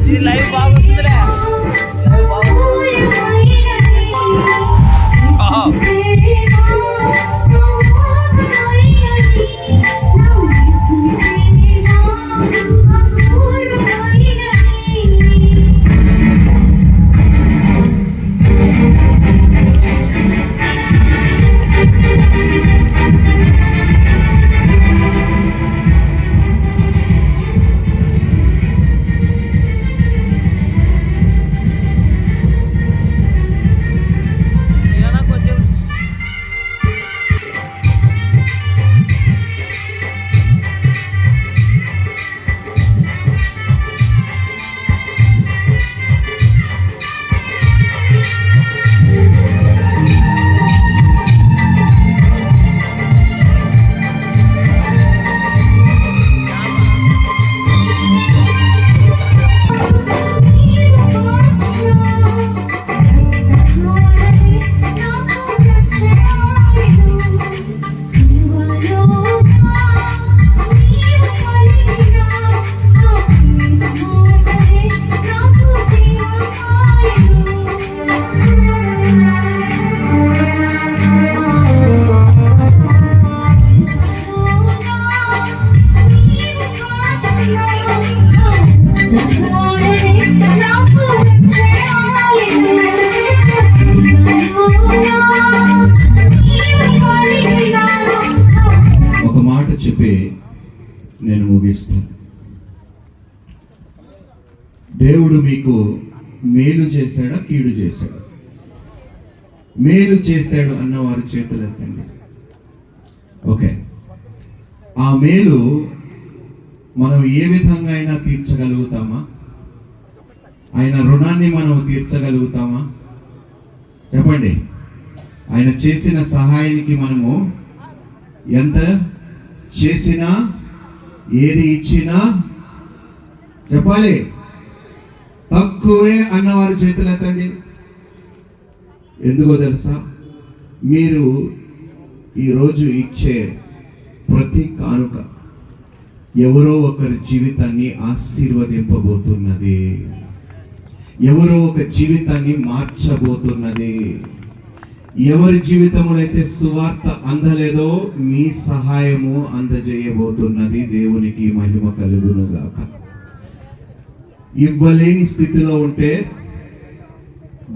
ఇది లైవ్ బాగా వస్తుందిలే. ఒక మాట చెప్పి నేను ముగిస్తాను. దేవుడు మీకు మేలు చేశాడా కీడు చేశాడు? మేలు చేశాడు అన్న వారి చేతులు ఎత్తండి ఓకే. ఆ మేలు మనం ఏ విధంగా అయినా తీర్చగలుగుతామా? ఆయన రుణాన్ని మనం తీర్చగలుగుతామా? చెప్పండి. ఆయన చేసిన సహాయానికి మనము ఎంత చేసినా ఏది ఇచ్చినా చెప్పాలి. తక్కువే అన్నవారి చేతులు ఎత్తండి. ఎందుకో తెలుసా? మీరు ఈరోజు ఇచ్చే ప్రతి కానుక ఎవరో ఒకరి జీవితాన్ని ఆశీర్వదింపబోతున్నది. ఎవరో ఒక జీవితాన్ని మార్చబోతున్నది. ఎవరి జీవితంలో సువార్త అందలేదో మీ సహాయము అందజేయబోతున్నది దేవునికి మహిమ కలుగును గాక. ఇవ్వలేని స్థితిలో ఉంటే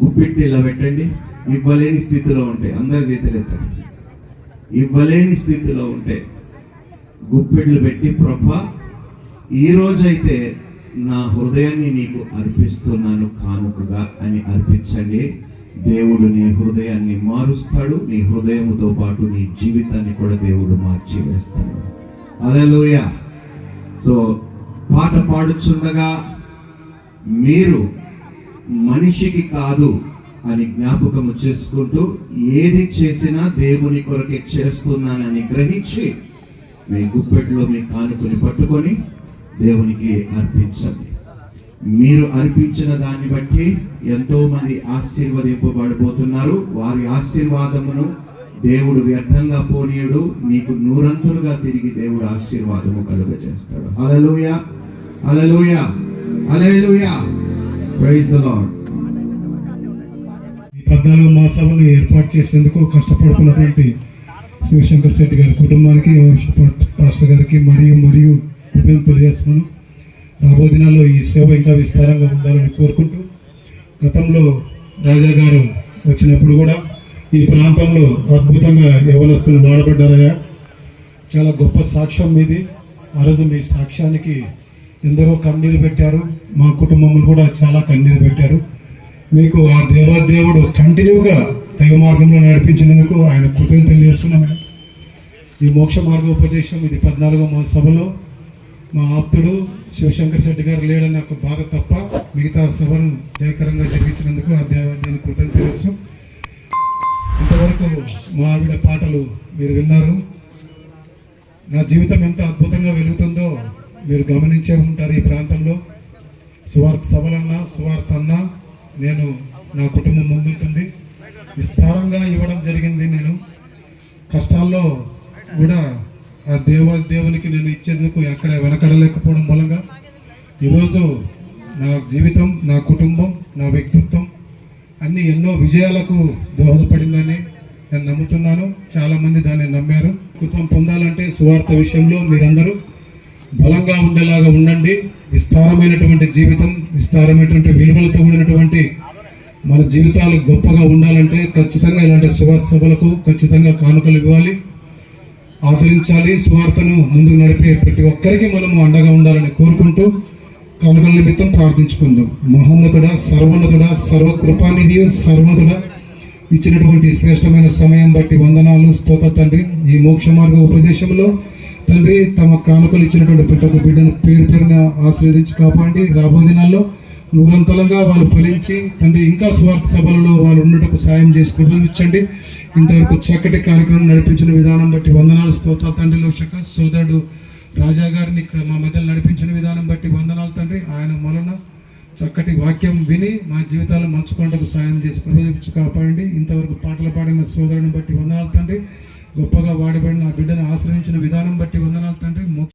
గుప్పిట్టి ఇలా పెట్టండి. ఇవ్వలేని స్థితిలో ఉంటే అందరి చేతులు ఇవ్వలేని స్థితిలో ఉంటే గుప్పిళ్ళు పెట్టి ప్రభా ఈరోజైతే నా హృదయాన్ని నీకు అర్పిస్తున్నాను కానుకగా అని అర్పించండి. దేవుడు నీ హృదయాన్ని మారుస్తాడు నీ హృదయముతో పాటు నీ జీవితాన్ని కూడా దేవుడు మార్చి వేస్తాడు అలలోయ సో పాట పాడుచుండగా మీరు మనిషికి కాదు అని జ్ఞాపకము చేసుకుంటూ ఏది చేసినా దేవుని కొరకే చేస్తున్నానని గ్రహించి మీ గుప్పెట్లో మీ కానుకొని పట్టుకొని దేవునికి అర్పించండి. మీరు అర్పించిన దాన్ని బట్టి ఎంతో మంది ఆశీర్వదింపబడిపోతున్నారు. వారి ఆశీర్వాదమును దేవుడు వ్యర్థంగా పోనీయుడు. మీకు నూరంతులుగా తిరిగి దేవుడు ఆశీర్వాదము కలుగజేస్తాడు. అలలోయ అలలోయ అలలోయ ప్రైజ్ ద లార్డ్ పద్నాలుగు మాసాలను ఏర్పాటు చేసేందుకు కష్టపడుతున్నటువంటి శివశంకర్ శెట్టి గారి కుటుంబానికి పాస్టర్ గారికి మరియు మరియు కృతజ్ఞతలు తెలియజేస్తున్నాను. రాబో దినాల్లో ఈ సేవ ఇంకా విస్తారంగా ఉండాలని కోరుకుంటూ గతంలో రాజా గారు వచ్చినప్పుడు కూడా ఈ ప్రాంతంలో అద్భుతంగా యవనస్తులు వాడబడ్డారయ్యా చాలా గొప్ప సాక్ష్యం మీది. ఆ రోజు మీ సాక్ష్యానికి ఎందరో కన్నీరు పెట్టారు. మా కుటుంబములు కూడా చాలా కన్నీరు పెట్టారు. మీకు ఆ దేవాదేవుడు కంటిన్యూగా దైవ మార్గంలో నడిపించినందుకు ఆయన కృతజ్ఞత తెలియజేస్తున్నాం ఈ మోక్ష మార్గ ఉపదేశం ఇది పద్నాలుగో మా సభలో మా ఆప్తుడు శివశంకర్ శెట్టి గారు లేడని నాకు బాధ తప్ప మిగతా సభను జయకరంగా జరిపించినందుకు ఆ దేవాదేవుని కృతజ్ఞత తెలుసు ఇంతవరకు మా ఆవిడ పాటలు మీరు విన్నారు. నా జీవితం ఎంత అద్భుతంగా వెలుగుతుందో మీరు గమనించే ఉంటారు ఈ ప్రాంతంలో. సువార్త సభలన్నా సువార్త అన్నా నేను నా కుటుంబం ముందుంటుంది. విస్తారంగా ఇవ్వడం జరిగింది. నేను కష్టాల్లో కూడా ఆ దేవ దేవునికి నేను ఇచ్చేందుకు ఎక్కడ వెనకడలేకపోవడం మూలంగా ఈరోజు నా జీవితం నా కుటుంబం నా వ్యక్తిత్వం అన్ని ఎన్నో విజయాలకు దోహదపడిందని నేను నమ్ముతున్నాను. చాలామంది దాన్ని నమ్మారు. కుటుంబం పొందాలంటే సువార్త విషయంలో మీరందరూ బలంగా ఉండేలాగా ఉండండి. విస్తారమైనటువంటి జీవితం విస్తారమైనటువంటి విలువలతో కూడినటువంటి మన జీవితాలు గొప్పగా ఉండాలంటే ఖచ్చితంగా ఇలాంటి సువార్త సభలకు ఖచ్చితంగా కానుకలు ఇవ్వాలి. ఆదరించాలి. సువార్తను ముందుకు నడిపే ప్రతి ఒక్కరికి మనము అండగా ఉండాలని కోరుకుంటూ కానుకల నిమిత్తం ప్రార్థించుకుందాం. మహోన్నతుడ సర్వోన్నతుడ సర్వకృపానిధి సర్వతుడ ఇచ్చినటువంటి శ్రేష్టమైన సమయం బట్టి వందనాలు స్తోత తండ్రి. ఈ మోక్ష మార్గ ఉపదేశంలో తండ్రి తమ కానుకలు ఇచ్చినటువంటి ప్రతి ఒక్క బిడ్డను పేరు పేరున ఆశీర్వదించి కాపాడి రాబో దినాల్లో నూరంతలంగా వాళ్ళు ఫలించి తండ్రి ఇంకా స్వార్థ సభలలో వాళ్ళు ఉండటకు సాయం చేసి కృపించండి ఇంతవరకు చక్కటి కార్యక్రమం నడిపించిన విధానం బట్టి వందనాలు. స్తోత తండ్రి లోషక సోదరుడు రాజా గారిని ఇక్కడ మా మధ్యలో నడిపించిన విధానం బట్టి వందనాలు తండ్రి. ఆయన వలన చక్కటి వాక్యం విని మా జీవితాలు మలుచుకోవడానికి సాయం చేసి కృపించి కాపాడండి. ఇంతవరకు పాటలు పాడిన సోదరుని బట్టి వందనాలు తండ్రి. గొప్పగా వాడబడిన ఆ బిడ్డను ఆశ్రయించిన విధానం బట్టి వందనాలు తండ్రి.